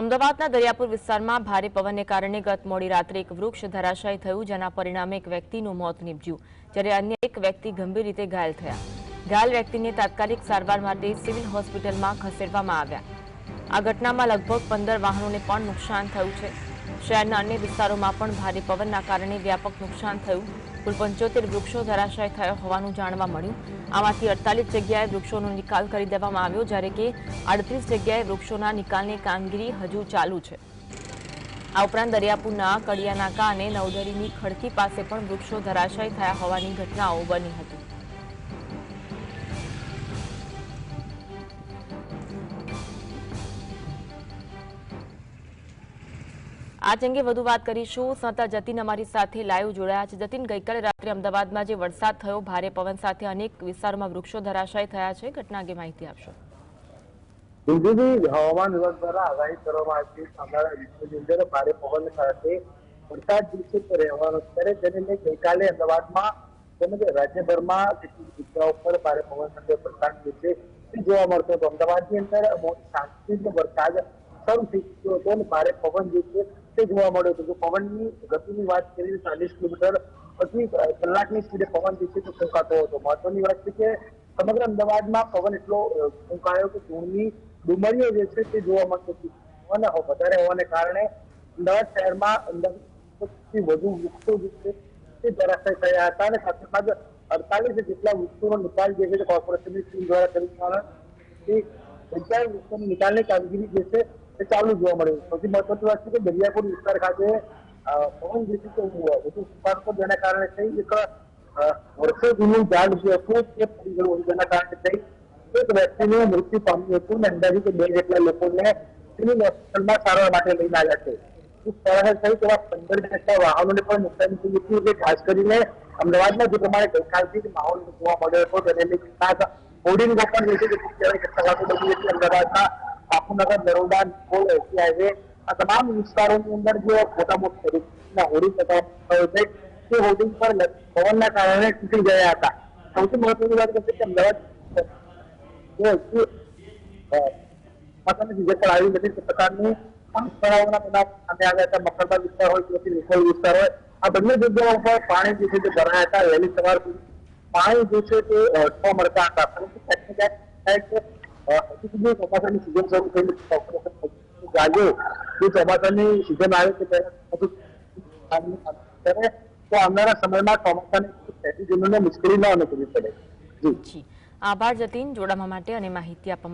અમદાવાદના દરિયાપુર વિસ્તારમાં ભારે પવનને કારણે ગત મોડી રાત્રે એક વૃક્ષ ધરાશાયી થયું, જેના પરિણામે એક વ્યક્તિનું મોત નીપજ્યું, જ્યારે અન્ય એક વ્યક્તિ ગંભીર રીતે ઘાયલ થયા. ઘાયલ વ્યક્તિને તાત્કાલિક સારવાર માટે સિવિલ હોસ્પિટલમાં ખસેડવામાં આવ્યા. આ ઘટનામાં લગભગ પંદર વાહનોને પણ નુકસાન થયું છે. શહેરના અન્ય વિસ્તારોમાં પણ ભારે પવનના કારણે વ્યાપક નુકસાન થયું. કુલ પંચોતેર વૃક્ષો ધરાશાય થયા હોવાનું જાણવા મળ્યું. આમાંથી અડતાલીસ જગ્યાએ વૃક્ષોનો નિકાલ કરી દેવામાં આવ્યો, જ્યારે કે આડત્રીસ જગ્યાએ વૃક્ષોના નિકાલની કામગીરી હજુ ચાલુ છે. આ ઉપરાંત દરિયાપુરના કડિયાનાકા અને નવદરીની ખડકી પાસે પણ વૃક્ષો ધરાશાય થયા હોવાની ઘટનાઓ બની હતી. આજ અંગે વધુ વાત કરીશું. સંતા જતીન અમારી સાથે લાઈવ જોડાયા છે. જતીન, ગઈકાલે રાત્રે અમદાવાદમાં જે વરસાદ થયો, ભારે પવન સાથે અનેક વિસ્તારોમાં વૃક્ષો ધરાશાયી થયા છે. ઘટના અંગે માહિતી આપશો. હવામાન વિભાગ દ્વારા આગાહી કરવામાં આવી અમારા વિશ્વની અંદર ભારે પવન સાથે વરસાદ દિવસે રહેવાનો ત્યારે તેને લઈ ગઈકાલે અમદાવાદમાં તેમજ રાજ્યભરમાં કેટલીક જગ્યાઓ પર ભારે પવન સાથે વરસાદ દિવસે જોવા મળતો હતો. અમદાવાદની અંદર શાંતિનો વરસાદ શરૂ થઈ ચૂક્યો હતો અને ભારે પવન જે છે તે જોવા મળ્યો હતો. પવનની ગતિની વાત કરીએ ચાલીસ કિલોમીટર પ્રતિ કલાકની સ્પીડે પવન જે છે તે ફૂંકાતો હતો. મહત્વની વાત છે કે સમગ્ર અમદાવાદમાં પવન એટલો ફૂંકાયો કે ધૂળની ડુમરીઓ જે છે તે જોવા મળતી હતી. પવન વધારે હોવાને કારણે અમદાવાદ શહેરમાં અંદાજથી વધુ વૃક્ષો જે છે તે ધરાશય થયા હતા અને સાથે સાથે અડતાલીસ જેટલા વૃક્ષોનો નિકાલ જે છે કોર્પોરેશનની ટીમ દ્વારા કરવામાં આવ્યો તે જગ્યાએ વૃક્ષોની નિકાલની કામગીરી જે છે તે ચાલુ જોવા મળ્યું. સૌથી મહત્વની વાત છે કે દરિયાપુર વિસ્તાર ખાતે પવન જે છે તે સુપારો જેના કારણે થઈ એક વર્ષો જૂનું ઝાડ જે હતું તે પડી ગયું જેના કારણે થઈ એક વ્યક્તિનું મૃત્યુ પામ્યું હતું અને કે બે જેટલા લોકોને સિવિલ હોસ્પિટલમાં સારવાર માટે લઈને આવ્યા છે. સ્થળે થઈ તેવા પંદર જેટલા વાહનોને પણ નુકસાન થયું હતું એટલે ખાસ કરીને અમદાવાદમાં જે પ્રમાણે ગઈકાલથી માહોલ જોવા મળ્યો હતો. તેને ખાસ હોર્ડિંગો પણ જે છે તે અમદાવાદના બાપુનગર દરોડા કોલ એસી હાઈવે આ તમામ વિસ્તારોની અંદર જે મોટા મોટા રૂપના હોર્ડિંગ છે તે હોર્ડિંગ પર પવનના કારણે તૂટી ગયા હતા. સૌથી મહત્વની વાત છે. કે અમદાવાદ આવી નથી પ્રકારની પણ તળાવોના બનાવ સામે આવ્યા વિસ્તાર હોય કે પછી વિસ્તાર હોય, આ બંને જગ્યાઓ પર પાણી જે છે તે હતા. વહેલી સવાર પાણી જે છે તે જોવા મળતા હતા. પરંતુ ક્યાંક ને ક્યાંક અ, ચોમાસાની સિઝન શરૂ નથી જાગ્યો જે. ચોમાસાની સિઝન આવે છે ત્યારે તો આવનારા સમયમાં ચોમાસાની શહેરીજનોને મુશ્કેલી ન અનુભવી પડે જી. જી આભાર જતીન. જોડાવા માટે અને માહિતી આપવા